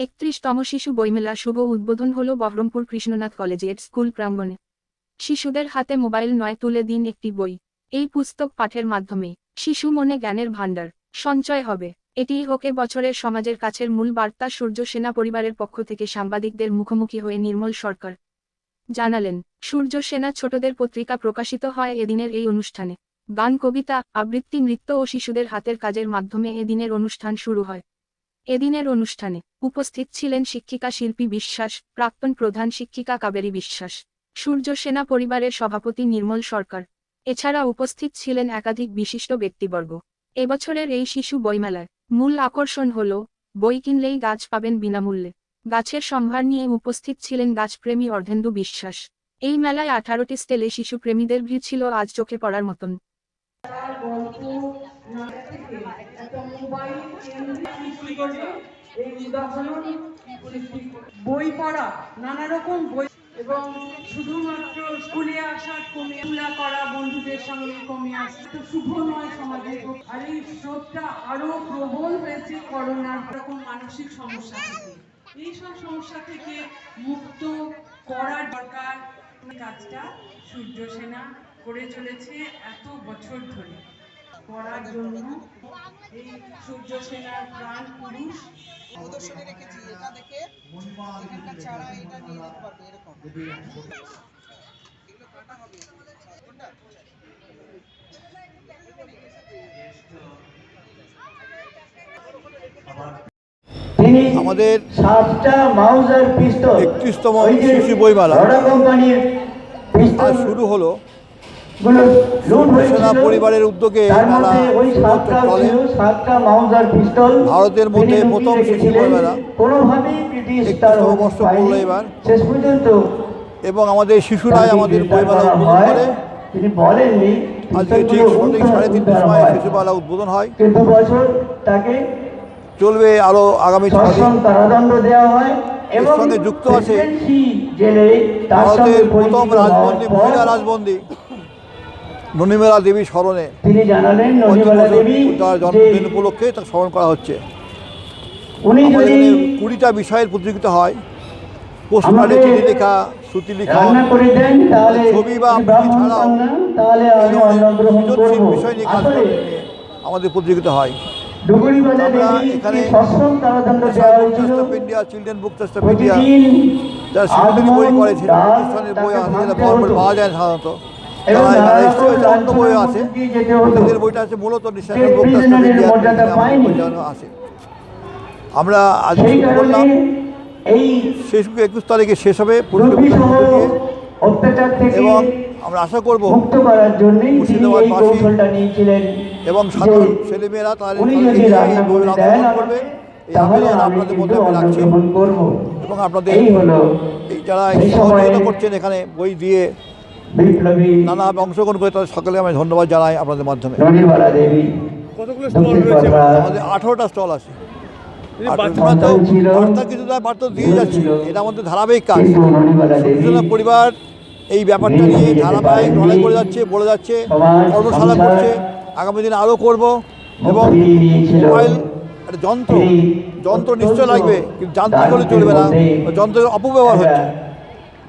একত্রিশতম শিশু বইমেলা শুভ উদ্বোধন হল বহরমপুর কৃষ্ণনাথ কলেজের স্কুল প্রাঙ্গণে। শিশুদের হাতে মোবাইল নয় তুলে দিন একটি বই। এই পুস্তক পাঠের মাধ্যমে শিশু মনে জ্ঞানের ভাণ্ডার, সঞ্চয় হবে। এটিই হোক বছরের সমাজের কাছের মূল বার্তা, সূর্য সেনা পরিবারের পক্ষ থেকে সাংবাদিকদের মুখোমুখি হয়ে নির্মল সরকার জানালেন, সূর্য সেনা ছোটদের পত্রিকা প্রকাশিত হয় এদিনের এই অনুষ্ঠানে। গান, কবিতা, আবৃত্তি, নৃত্য ও শিশুদের হাতের কাজের মাধ্যমে এদিনের অনুষ্ঠান শুরু হয়। এদিনের অনুষ্ঠানে উপস্থিত ছিলেন শিক্ষিকা শিল্পী বিশ্বাস, প্রাক্তন প্রধান শিক্ষিকা কাবেরী বিশ্বাস, সূর্য সেনা পরিবারের সভাপতি নির্মল সরকার। এছাড়া উপস্থিত ছিলেন একাধিক বিশিষ্ট ব্যক্তিবর্গ। এবছরের এই শিশু বইমেলার মূল আকর্ষণ হল, বই কিনলেই গাছ পাবেন বিনামূল্যে। গাছের সম্ভার নিয়ে উপস্থিত ছিলেন গাছপ্রেমী অর্ধেন্দু বিশ্বাস। এই মেলায় আঠারোটি স্টেলে শিশুপ্রেমীদের ভিড় ছিল আজ চোখে পড়ার মতন। বই পড়া, নানা রকম বই। এবং শুধুমাত্র স্কুলে আসা, কমে খেলা করা বন্ধুদের সঙ্গে কমে আসা। তো শুভ নয় সমাজে। আর এই স্রোতটা আরও প্রবল হয়েছে করোনার রকম মানসিক সমস্যা থেকে। এই সব সমস্যা থেকে মুক্ত করার দরকার। কাজটা সূর্য সেনা করে চলেছে এত বছর ধরে। করার জন্য এই সূর্য সেনার প্রাণ পুরুষ। প্রদর্শনী রেখেছি এটা দেখে এখানকার চারা এটা নিয়ে যেতে পারবে এরকম। এগুলো কাটা হবে। কোনটা? আমাদের সাতটা মাউজার পিস্তল 31তম ওই শিশু বইমেলা। বড় কোম্পানির পিস্তল। আজ শুরু হলো পরিবারের উদ্যোগে মেলা ভারতের মধ্যে প্রথম শিশু রেখেছিলেন। বইমেলা। কোনোভাবেই ব্রিটিশ 31তম তার বর্ষ পায়নি। পড়ল এবার। শেষ পর্যন্ত এবং আমাদের শিশুরাই আমাদের বইমেলা উদ্বোধন হয়। করে তিনি বলেননি আজকে ঠিক পিস্তলগুলো সাড়ে তিনটের সময় শিশুমেলা উদ্বোধন হয় কিন্তু বছর তাকে চলবে আরও আগামী ছদিন সশ্রম কারাদণ্ড দেওয়া হয় এবং সঙ্গে যুক্ত আছে ভারতের প্রথম রাজবন্দী মহিলা রাজবন্দী ননিমেলা দেবী স্মরণে তার জন্মদিন উপলক্ষে তাকে স্মরণ করা হচ্ছে। আমাদের কুড়িটা বিষয়ের প্রতিযোগিতা হয়। পোস্টকার্ডে আমাদের চিঠি লেখা শ্রুতি লেখা। ছবি বা আবৃত্তি ছাড়াও সৃজনশীল বিষয় নিয়ে কাজ আমাদের প্রতিযোগিতা হয়। এখানে India children book test India যারা শিশুদের বই করে সেই প্রতিষ্ঠানের। পাওয়া যায় সাধারণত। এবং অন্য বইও আছে। বইটা আছে মূলত। আছে। আমরা শুরু করলাম এই একুশ তারিখে শেষ হবে এবং আমরা আশা করব এবং সাধারণ ছেলেমেয়েরা তাদের করবে এই আবেদন আপনাদের মধ্যে কিন্তু আমি রাখছি। এবং আপনাদের এই যারা সহযোগিতা করছেন এখানে বই দিয়ে নানাভাবে অংশগ্রহণ করে তাদের সকলে আমি ধন্যবাদ জানাই আপনাদের মাধ্যমে। রনিবালা দেবী দক্ষিণ বাংলা আমাদের আঠারোটা স্টল আছে। বার্তা ছিল, বার্তা কিছু বার্তা দিয়ে যাচ্ছি। এটা আমাদের ধারাবাহিক কাজ। পরিবার এই ব্যাপারটা নিয়ে ধারাবাহিক। লড়াই করে যাচ্ছে বলে যাচ্ছে কর্মশালা করছে। আগামী দিনে আরও করব এবং মোবাইল একটা যন্ত্র যন্ত্র নিশ্চয় লাগবে কিন্তু যান্ত্রিক হলে চলবে না। যন্ত্রের অপব্যবহার হচ্ছে।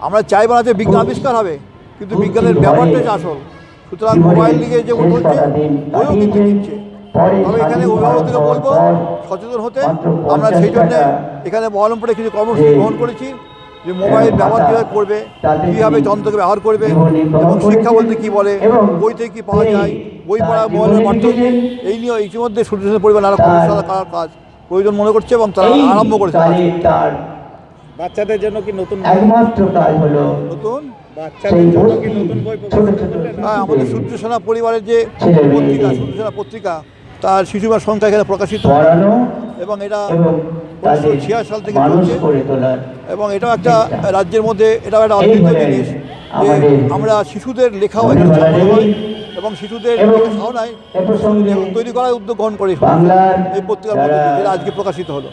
আমরা চাইব না যে বিজ্ঞান আবিষ্কার হবে। কিন্তু বিজ্ঞানের পরে আসল। সুতরাং মোবাইল দিকে যে শেষ বলছে বইও কিন্তু। কিনছে তবে এখানে অভিভাবকদেরকে অভিভাবকদের বলব সচেতন হতে। আমরা সেই জন্য এখানে বহরমপুরে কিছু কর্মসূচি গ্রহণ করেছি যে মোবাইল ব্যবহার কীভাবে করবে কীভাবে যন্ত্রকে ব্যবহার করবে এবং শিক্ষা বলতে কী বলে এবং বই থেকে কী পাওয়া যায় বই পড়া মোবাইলের লিখেছেন এই নিয়ে ইতিমধ্যে সূর্য পরিবার নানা কর্মশালা করার কাজ প্রয়োজন মনে করছে এবং তারা আরম্ভ করেছে। বাচ্চাদের জন্য কি নতুন একমাত্র কাজ হলো নতুন? বাচ্চাদের জন্য কি নতুন বই? হ্যাঁ আমাদের পরিবারের যে পত্রিকা পত্রিকা তার শিশুবার সংখ্যা এখানে প্রকাশিত। এবং এটা এবং উনিশশো ছিয়াশি সাল থেকে চলছে। এবং এটাও একটা রাজ্যের মধ্যে এটাও একটা অদ্ভুত জিনিস যে আমরা শিশুদের লেখাও এখানে এবং শিশুদের লেখা তৈরি করার উদ্যোগ গ্রহণ করি এই পত্রিকার মধ্যে আজকে প্রকাশিত হলো।